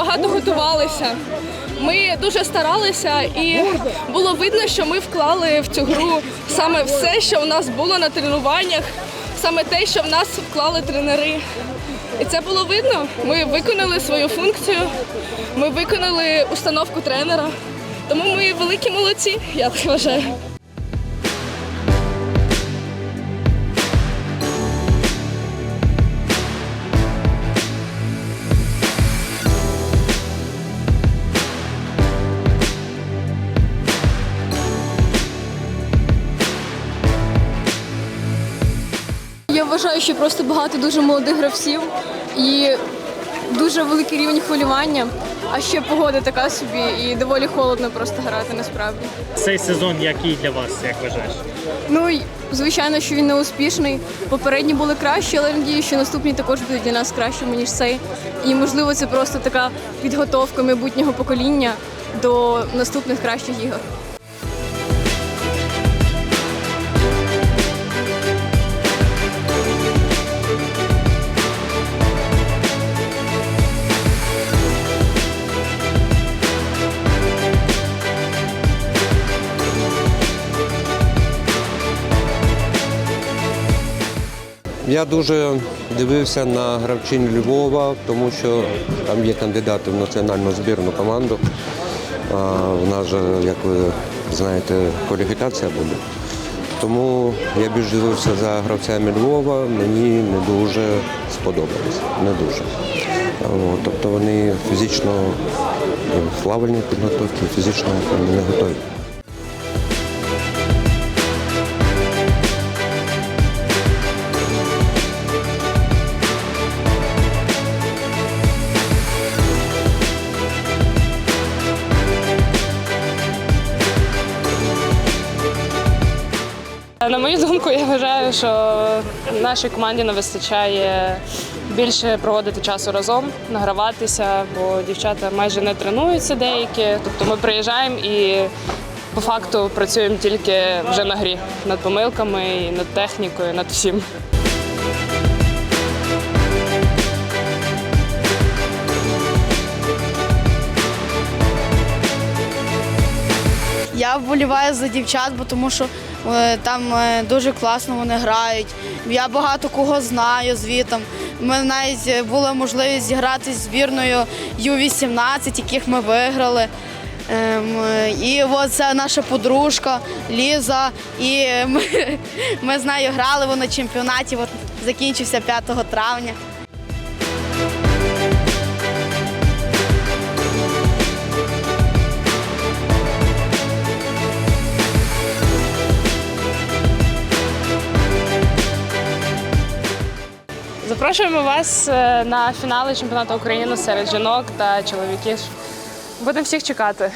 багато готувалися. Ми дуже старалися, і було видно, що ми вклали в цю гру саме все, що у нас було на тренуваннях, саме те, що в нас вклали тренери. І це було видно. Ми виконали свою функцію, ми виконали установку тренера. Тому ми великі молодці, я так вважаю. Вважаю, що просто багато дуже молодих гравців і дуже великий рівень хвилювання. А ще погода така собі і доволі холодно просто грати насправді. Цей сезон який для вас, як вважаєш? Ну звичайно, що він не успішний. Попередні були кращі, але надію, що наступні також будуть для нас кращими ніж цей. І можливо, це просто така підготовка майбутнього покоління до наступних кращих ігор. Я дуже дивився на гравчинь Львова, тому що там є кандидати в національну збірну команду. У нас же, як ви знаєте, кваліфікація буде. Тому я більш дивився за гравцями Львова, мені не дуже сподобалось. Не дуже. Тобто вони фізично в плавальній підготовці, фізично не готові. На мою думку, я вважаю, що нашій команді не вистачає більше проводити часу разом, награватися, бо дівчата майже не тренуються деякі. Тобто ми приїжджаємо і по факту працюємо тільки вже на грі над помилками, і над технікою, над всім. Я вболіваю за дівчат, бо тому що е, там е, дуже класно вони грають. Я багато кого знаю звітом. У мене навіть була можливість зіграти з збірною Ю-18, яких ми виграли. Ем, і це наша подружка Ліза. І ми, ми з нею грали вона на чемпіонаті. От закінчився 5 травня. Запрошуємо вас е, на фінали чемпіонату України серед жінок та чоловіків. Будемо всіх чекати.